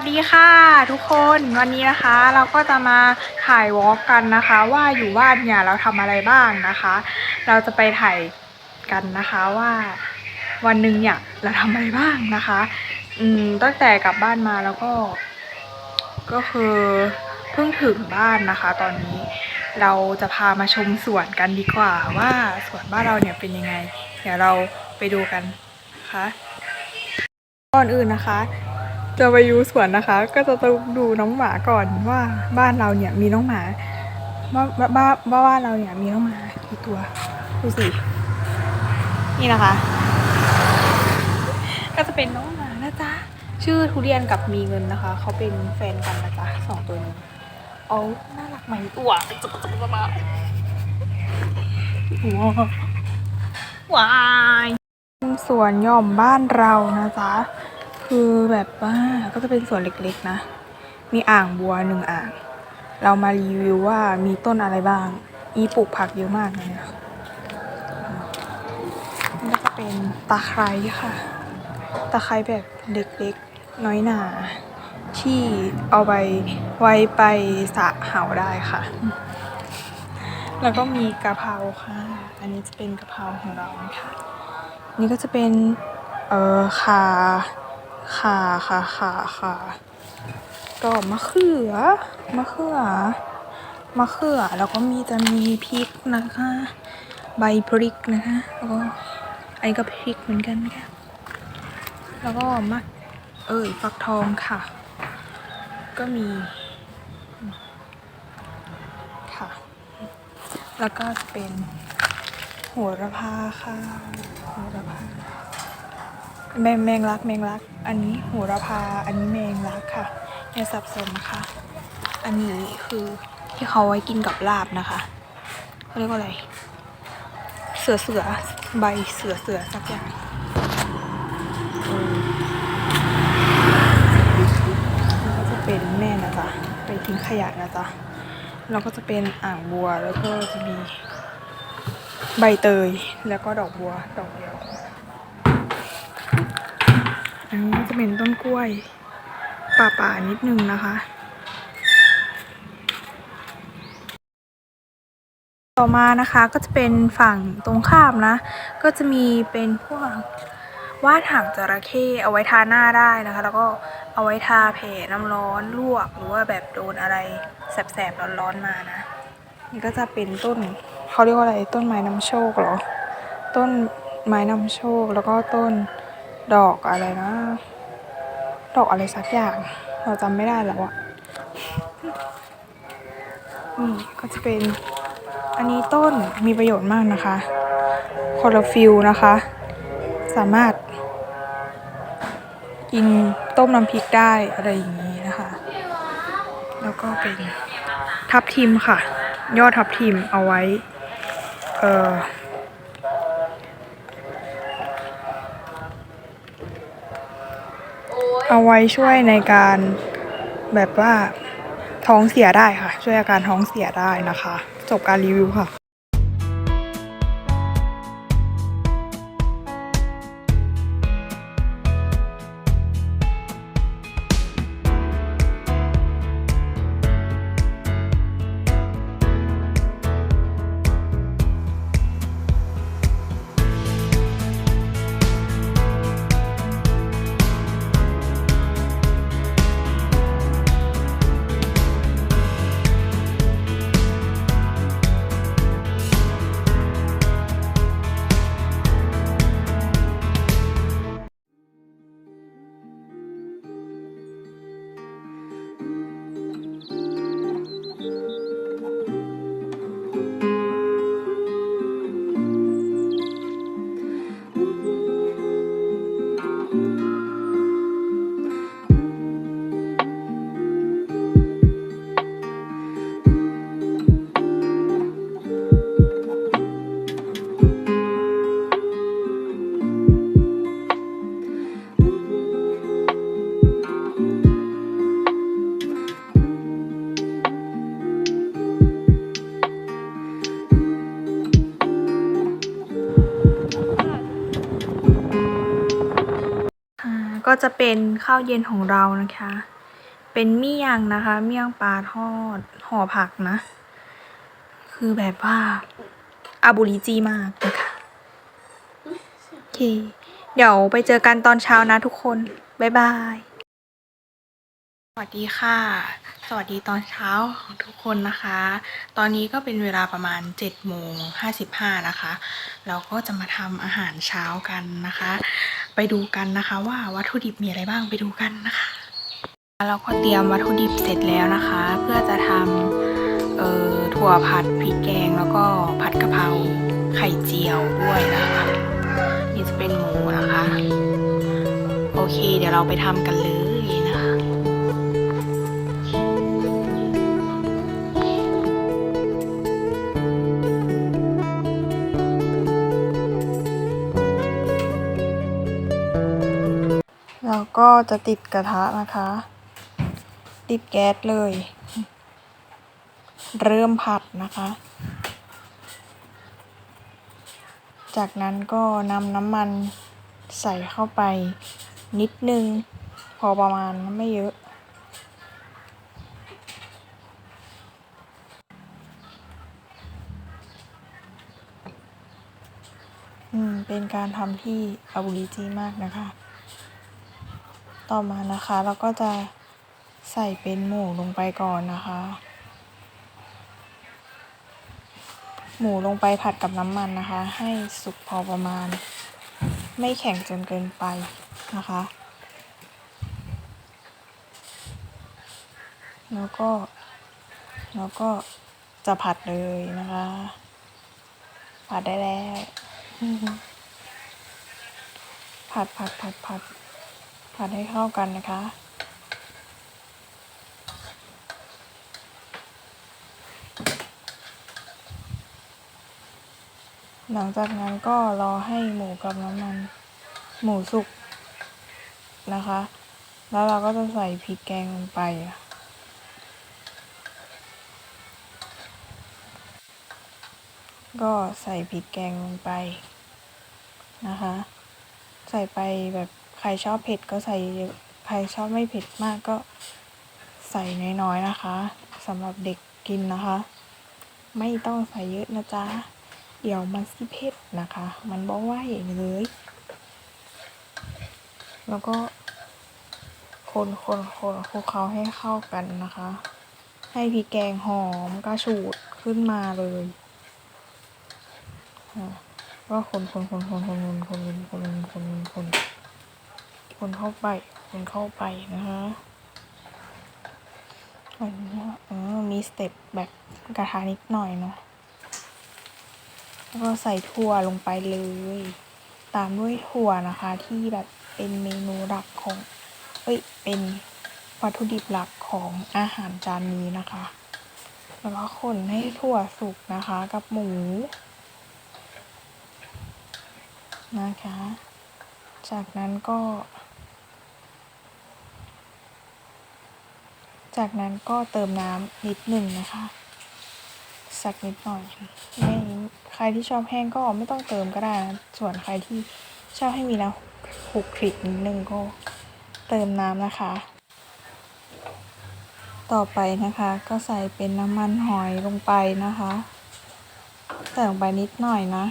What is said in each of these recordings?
สดีค่ะ ทุกคนวันนี้นะคะเราก็จะมาถ่ายวอล์กกันนะคะ ว่าอยู่บ้านเนี่ยเราทำอะไรบ้างนะคะ เราจะไปถ่ายกันนะคะว่าวันหนึ่งเนี่ยเราทำอะไรบ้างนะคะ อืมตั้งแต่กลับบ้านมาแล้วก็ ก็คือเพิ่งถึงบ้านนะคะ ตอนนี้เราจะพามาชมสวนกันดีกว่า ว่าสวนบ้านเราเนี่ยเป็นยังไง เดี๋ยวเราไปดูกันนะคะก่อนอื่นนะคะ จะไปยูสวนนะคะ ก็จะต้องดูน้องหมาก่อนว่าบ้านเราเนี่ยมีน้องหมาว่าว่าบ้านบ้านเราเนี่ยมีน้องหมากี่ตัวดูสินี่นะคะ ก็จะเป็นน้องหมานะจ๊ะชื่อทุเรียนกับมีเงินนะคะเขาเป็นแฟนกันนะจ๊ะสองตัวนี้เอาน่ารักไหมตัวจะจะจะมาว้ายสวนย่อมบ้านเรานะจ๊ะ คือแบบว่าก็จะเป็นสวนเล็กๆนะ มีอ่างบัวหนึ่งอ่าง เรามารีวิวว่ามีต้นอะไรบ้าง อีปลูกผักเยอะมากเลยนะนี่ก็จะเป็นตะไคร้ค่ะ ตะไคร้แบบเล็กๆ น้อยหนา ที่เอาไปไว้ไปสะเหาได้ค่ะ แล้วก็มีกะเพราค่ะ อันนี้จะเป็นกะเพราของเรานะคะนี่ก็จะเป็น เออขา ขาขาขาขาก็มะเขือมะเขือมะเขือแล้วก็มีจะมีพริกนะคะ ใบพริกนะคะแล้วก็ไอ้ก็พริกเหมือนกันนะคะแล้วก็มะเอ้ยฟักทองค่ะ ก็มีค่ะ แล้วก็เป็นโหระพาค่ะโหระพา แมงแมงลักแมงลัก อันนี้โหระพา อันนี้แมงลักค่ะอย่าสับสนนะคะ อันนี้คือที่เขาไว้กินกับลาบนะคะเขาเรียกว่าอะไร เสือเสือใบเสือเสือสักอย่างแล้วก็จะเป็นแม่นะจ๊ะไปทิ้งขยะนะจ๊ะแล้วก็จะเป็นอ่างบัวแล้วก็จะมีใบเตยแล้วก็ดอกบัวดอกเดียว อันนี้ก็จะเป็นต้นกล้วยป่าป่านิดนึงนะคะ ต่อมานะคะก็จะเป็นฝั่งตรงข้ามนะ ก็จะมีเป็นพวกวาดหางจระเข้เอาไว้ทาหน้าได้นะคะ แล้วก็เอาไว้ทาแผลน้ำร้อนลวกหรือว่าแบบโดนอะไรแสบๆร้อนๆมานะ นี่ก็จะเป็นต้นเขาเรียกว่าอะไรต้นไม้นำโชคเหรอ ต้นไม้นำโชคแล้วก็ต้น ดอกอะไรนะ ดอกอะไรสักอย่าง เราจำไม่ได้แล้วอะนี่ก็จะเป็น อันนี้ต้นมีประโยชน์มากนะคะคอร์ฟิลนะคะ สามารถ กินต้มน้ำพริกได้อะไรอย่างนี้นะคะ แล้วก็เป็นทับทิมค่ะ ยอดทับทิมเอาไว้ เอ่อ เอาไว้ช่วยในการแบบว่าท้องเสียได้ค่ะ ช่วยอาการท้องเสียได้นะคะ จบการรีวิวค่ะ ก็จะเป็นข้าวเย็นของเรานะคะ เป็นเมี่ยงนะคะ เมี่ยงปลาทอดห่อผักนะ คือแบบว่าอาบูริจีมากนะคะโอเค เดี๋ยวไปเจอกันตอนเช้านะทุกคน บ๊ายบาย สวัสดีค่ะ สวัสดีตอนเช้าของทุกคนนะคะ ตอนนี้ก็เป็นเวลาประมาณ7โมง55นะคะ เราก็จะมาทำอาหารเช้ากันนะคะ ไปดูกันนะคะ ว่าวัตถุดิบมีอะไรบ้างไปดูกันนะคะ เราก็เตรียมวัตถุดิบเสร็จแล้วนะคะ เพื่อจะทำเอ่อถั่วผัดพริกแกง แล้วก็ผัดกะเพราไข่เจียวด้วยนะคะนี่จะเป็นหมูนะคะ โอเค เดี๋ยวเราไปทำกันเลย เราก็จะติดกระทะนะคะ ติดแก๊สเลย เริ่มผัดนะคะ จากนั้นก็นำน้ำมันใส่เข้าไปนิดนึง พอประมาณไม่เยอะอืม เป็นการทำที่อาบูริจีมากนะคะ ต่อมานะคะเราก็จะใส่เป็นหมูลงไปก่อนนะคะ หมูลงไปผัดกับน้ำมันนะคะ ให้สุกพอประมาณ ไม่แข็งจนเกินไปนะคะแล้วก็แล้วก็จะผัดเลยนะคะ ผัดได้แล้ว ผัดผัดผัดผัด ผัดให้เข้ากันนะคะ หลังจากนั้นก็รอให้หมูกับน้ำมัน หมูสุกนะคะ แล้วเราก็จะใส่พริกแกงลงไป ก็ใส่พริกแกงลงไปนะคะ ใส่ไปแบบ ใครชอบเผ็ดก็ใส่เยอะใครชอบไม่เผ็ดมากก็ใส่น้อยๆนะคะสำหรับเด็กกินนะคะ ไม่ต้องใส่เยอะนะจ๊ะเดี๋ยวมันสิเผ็ดนะคะ มันบอกว่าอย่างเลย แล้วก็คนคนคนคลุกเคล้าให้เข้ากันนะคะ ให้พริกแกงหอมกระฉูดขึ้นมาเลยอะก็คนคนคนคนคนคนคนคนคนคนคน คนเข้าไปคนเข้าไปนะคะอันนี้เออมีสเต็ปแบบกระทะนิดหน่อยเนาะแล้วก็ใส่ถั่วลงไปเลย ตามด้วยถั่วนะคะที่แบบเป็นเมนูหลักของเอ้ยเป็นวัตถุดิบหลักของอาหารจานนี้นะคะ แล้วก็คนให้ถั่วสุกนะคะกับหมูนะคะ จากนั้นก็ จากนั้นก็เติมน้ำนิดหนึ่งนะคะ สักนิดหน่อยไม่ใครที่ชอบแห้งก็ไม่ต้องเติมก็ได้นะส่วนใครที่ชอบให้มีน้ำคลุกคลิกนิดนึงก็เติมน้ำนะคะ ต่อไปนะคะก็ใส่เป็นน้ำมันหอยลงไปนะคะใส่ลงไปนิดหน่อยนะ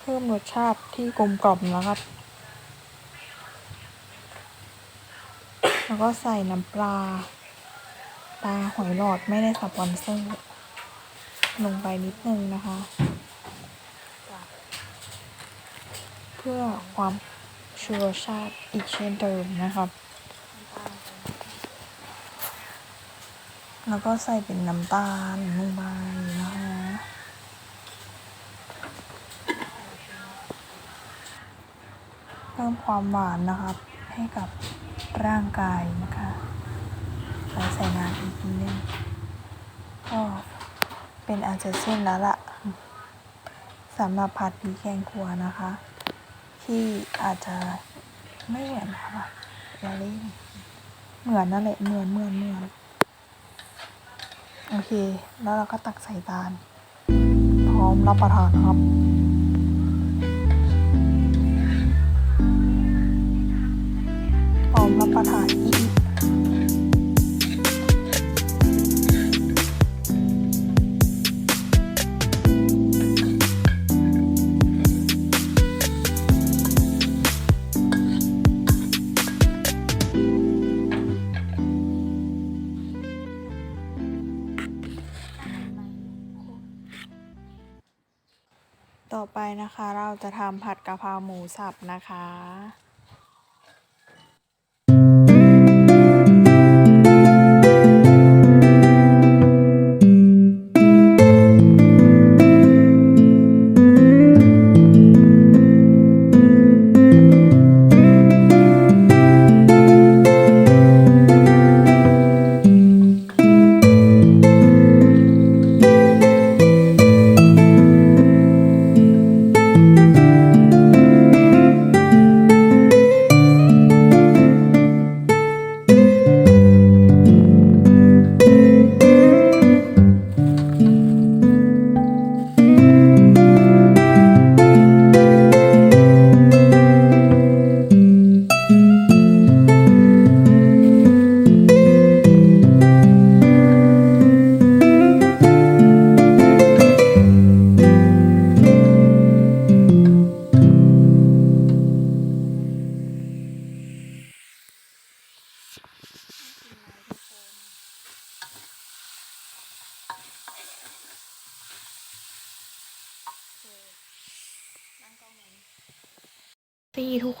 เพิ่มรสชาติที่กลมกล่อมแล้วก็แล้วก็ใส่น้ำปลา ปลาหอยหลอดไม่ได้สปอนเซอร์ ลงไปนิดนึงนะคะ เพื่อความชูรสชาติอีกเช่นเดิมนะครับแล้วก็ใส่เป็นน้ำตาลลงไปนะคะเพิ่มความหวานนะครับ ให้กับร่างกายนะคะ ใส่ใส่น้ำอีกนิดนึงก็เป็นอาจจะเส้นแล้วล่ะสำหรับผัดพริกแกงถั่วนะคะ ที่อาจจะไม่เหมือนค่ะอย่าเล่นเหมือนนั่นแหละเหมือนเหมือนเหมือนโอเค แล้วเราก็ตักใส่จาน พร้อมรับประทานครับพร้อมรับประทาน ต่อไปนะคะ เราจะทำผัดกะเพราหมูสับนะคะ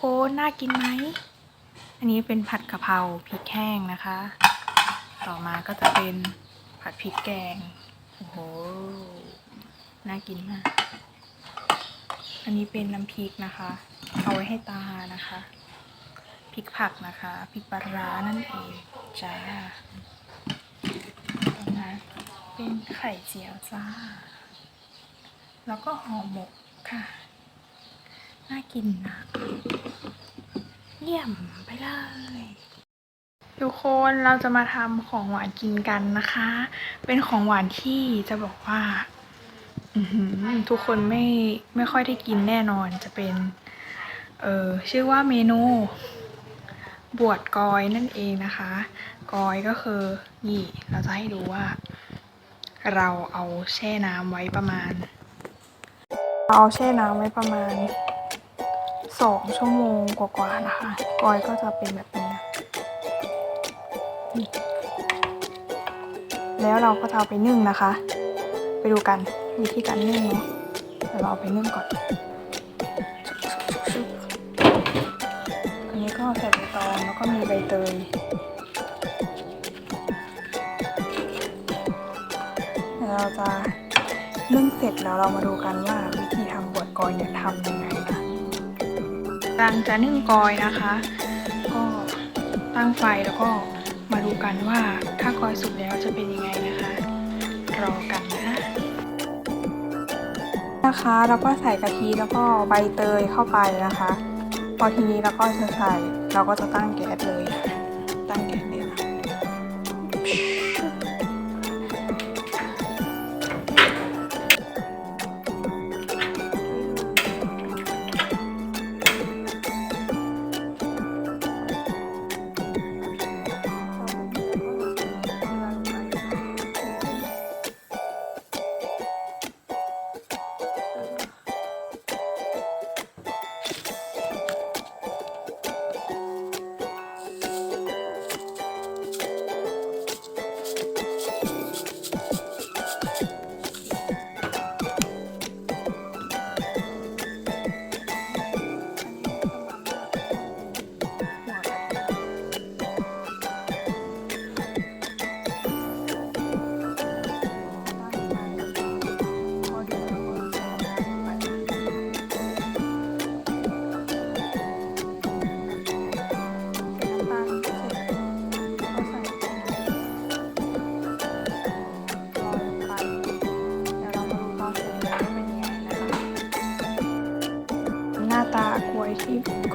คน น่ากินไหม อันนี้เป็นผัดกะเพราพริกแห้งนะคะ ต่อมาก็จะเป็นผัดพริกแกง โอ้โห น่ากินมาก อันนี้เป็นน้ำพริกนะคะ เอาไว้ให้ตานะคะ พริกผักนะคะ พริกปลาร้านั่นเองจ้าต่อมาเป็นไข่เจียวจ้า แล้วก็ห่อหมกค่ะ น่ากินนะ เยี่ยมไปเลย ทุกคนเราจะมาทำของหวานกินกันนะคะ เป็นของหวานที่จะบอกว่าทุกคนไม่ไม่ค่อยได้กินแน่นอนจะเป็น เออชื่อว่าเมนู บวชกอยนั่นเองนะคะ กอยก็คือนี่เราจะให้ดูว่า เราเอาแช่น้ำไว้ประมาณ เอาแช่น้ำไว้ประมาณ สองชั่วโมงกว่าๆนะคะ กอยก็จะเป็นแบบนี้แล้วเราก็จะเอาไปนึ่งนะคะ ไปดูกันวิธีการนึ่งเนาะเดี๋ยวเราเอาไปนึ่งก่อน อันนี้ก็ใส่ใบตองแล้วก็มีใบเตยเดี๋ยวเราจะนึ่งเสร็จแล้วเรามาดูกันว่าวิธีทำบวชกอยเนี่ยทำยังไง ตังจะนึ่งกอยนะคะ ก็ตั้งไฟแล้วก็มาดูกันว่าถ้ากอยสุกแล้วจะเป็นยังไงนะคะ รอกันนะนะคะแล้วก็ใส่กะทิแล้วก็ใบเตยเข้าไปนะคะ พอทีนี้เราก็จะใส่เราก็จะตั้งแก๊สเลยตั้งแก๊ส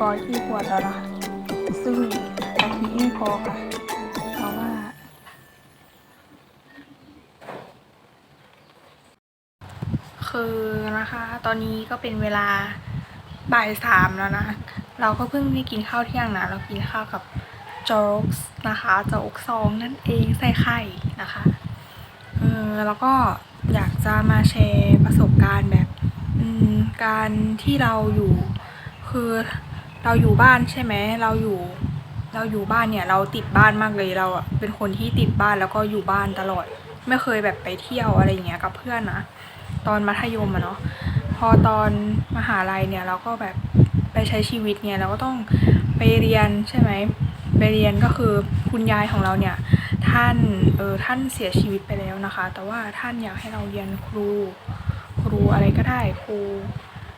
อยที่ขวดแล้วนะซึ่งกะทิไม่พอค่ะเพราะว่า คือนะคะ ตอนนี้ก็เป็นเวลาบ่ายสามแล้วนะ เราก็เพิ่งได้กินข้าวเที่ยงนะ เรากินข้าวกับโจ๊กส์นะคะโจ๊กซองนั่นเองใส่ไข่นะคะเออแล้วก็อยากจะมาแชร์ประสบการณ์แบบการที่เราอยู่คือ เราอยู่บ้านใช่ไหมเราอยู่ เราอยู่บ้านเนี่ย เราติดบ้านมากเลยเราอะเป็นคนที่ติดบ้านแล้วก็อยู่บ้านตลอด ไม่เคยแบบไปเที่ยวอะไรเงี้ยกับเพื่อนนะตอนมัธยมอะเนาะพอตอนมหาลัยเนี่ยเราก็แบบไปใช้ชีวิตเนี่ยเราก็ต้องไปเรียนใช่ไหมไปเรียนก็คือคุณยายของเราเนี่ยท่านเออท่านเสียชีวิตไปแล้วนะคะ แต่ว่าท่านอยากให้เราเรียนครู ครูอะไรก็ได้ครู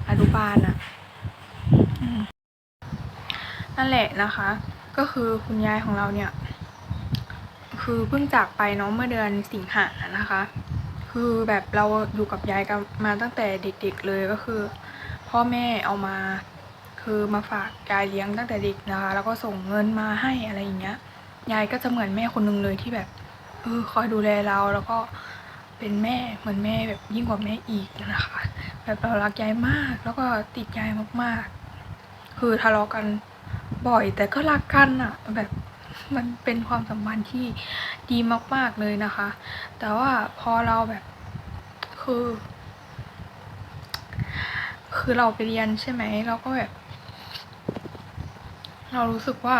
อนุบาลอะ นั่นแหละนะคะ ก็คือคุณยายของเราเนี่ย คือเพิ่งจากไปเนาะเมื่อเดือนสิงหานะคะ คือแบบเราอยู่กับยายกันมาตั้งแต่เด็กๆเลยก็คือ พ่อแม่เอามาคือมาฝากยายเลี้ยงตั้งแต่เด็กนะคะ แล้วก็ส่งเงินมาให้อะไรอย่างเงี้ยยายก็จะเหมือนแม่คนหนึงเลยที่แบบเออคอยดูแลเราแล้วก็เป็นแม่เหมือนแม่แบบยิ่งกว่าแม่อีกนะคะ แบบเรารักยายมาก แล้วก็ติดยายมากๆ คือทะเลาะกัน บ่อย แต่ก็รักกันอะแบบมันเป็นความสัมพันธ์ที่ดีมาก ๆเลยนะคะ แต่ว่าพอเราแบบคือ คือเราไปเรียนใช่ไหมเราก็แบบ เรารู้สึกว่า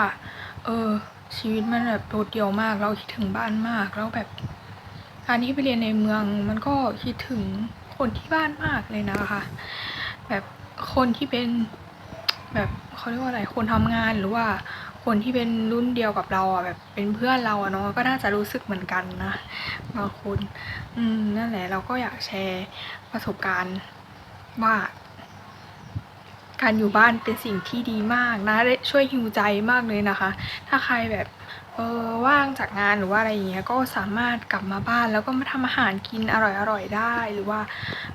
เออ ชีวิตมันแบบโดดเดี่ยวมาก เราคิดถึงบ้านมาก แล้วแบบการที่ไปเรียนในเมืองมันก็คิดถึงคนที่บ้านมากเลยนะคะ แบบคนที่เป็นแบบ เขาเรียกว่าอะไรคนทำงานหรือว่าคนที่เป็นรุ่นเดียวกับเราอะแบบเป็นเพื่อนเราอะเนาะก็น่าจะรู้สึกเหมือนกันนะบางคนอืมนั่นแหละเราก็อยากแชร์ประสบการณ์ว่าการอยู่บ้านเป็นสิ่งที่ดีมากนะได้ช่วยฮิวใจมากเลยนะคะ ถ้าใครแบบเออว่างจากงานหรือว่าอะไรอย่างเงี้ยก็สามารถกลับมาบ้านแล้วก็มาทำอาหารกินอร่อยๆได้หรือว่า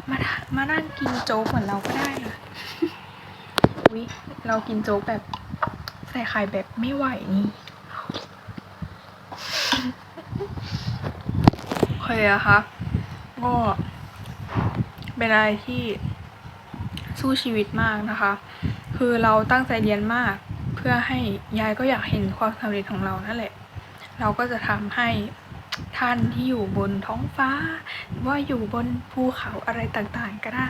มามานั่งกินโจ๊กเหมือนเราก็ได้นะอุ๊ย เรากินโจ๊กแบบใส่ไข่แบบไม่ไหวนี่โอเคอะคะก็เป็นอะไรที่สู้ชีวิตมากนะคะ คือเราตั้งใจเรียนมากเพื่อให้ยายก็อยากเห็นความสำเร็จของเรานั่นแหละ เราก็จะทำให้ท่านที่อยู่บนท้องฟ้า ว่าอยู่บนภูเขาอะไรต่างๆก็ได้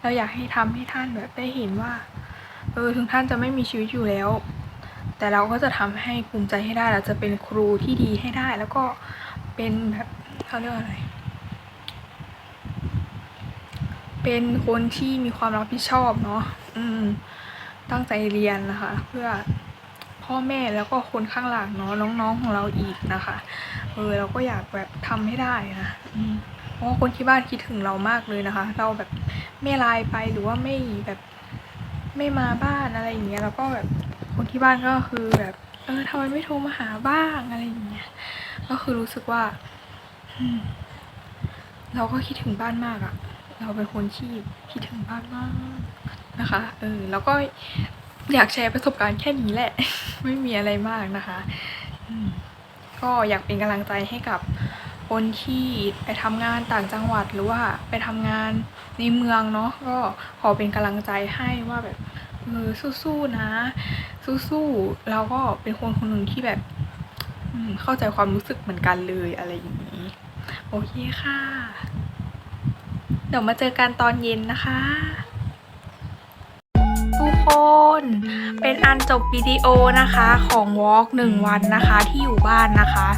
เราอยากให้ทำให้ท่านแบบได้เห็นว่า เออถึงท่านจะไม่มีชีวิตอยู่แล้ว แต่เราก็จะทำให้ภูมิใจให้ได้เราจะเป็นครูที่ดีให้ได้ แล้วก็เป็นแบบเขาเรียกว่าอะไร เป็นคนที่มีความรับผิดชอบเนาะอืม ตั้งใจเรียนนะคะ เพื่อพ่อแม่แล้วก็คนข้างหลังเนาะน้องๆของเราอีกนะคะเออเราก็อยากแบบทำให้ได้นะอืมเพราะคนที่บ้านคิดถึงเรามากเลยนะคะ เราแบบไม่ไลน์ไปหรือว่าไม่แบบ ไม่มาบ้านอะไรอย่างเงี้ยแล้วก็แบบคนที่บ้านก็คือแบบเออทำไมไม่โทรมาหาบ้างอะไรอย่างเงี้ยก็คือรู้สึกว่าเราก็คิดถึงบ้านมากอะเราเป็นคนที่คิดถึงบ้านมากนะคะเออแล้วก็อยากแชร์ประสบการณ์แค่นี้แหละ ไม่มีอะไรมากนะคะก็อยากเป็นกำลังใจให้กับ คนที่ไปทำงานต่างจังหวัดหรือว่าไปทำงานในเมืองเนาะก็ขอเป็นกำลังใจให้ว่าแบบเออสู้ๆนะ สู้ๆเราก็เป็นคนคนหนึ่งที่แบบเข้าใจความรู้สึกเหมือนกันเลยอะไรอย่างนี้ โอเคค่ะ เดี๋ยวมาเจอกันตอนเย็นนะคะ เป็นอันจบวิดีโอนะคะของวอล์กหนึ่งวันนะคะที่อยู่บ้านนะคะ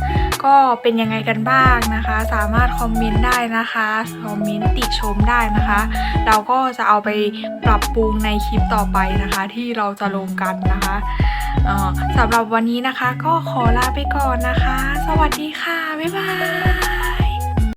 ก็เป็นยังไงกันบ้างนะคะ สามารถคอมเมนต์ได้นะคะคอมเมนต์ติชมได้นะคะ เราก็จะเอาไปปรับปรุงในคลิปต่อไปนะคะ ที่เราจะลงกันนะคะสำหรับวันนี้นะคะก็ขอลาไปก่อนนะคะ สวัสดีค่ะ บ๊ายบาย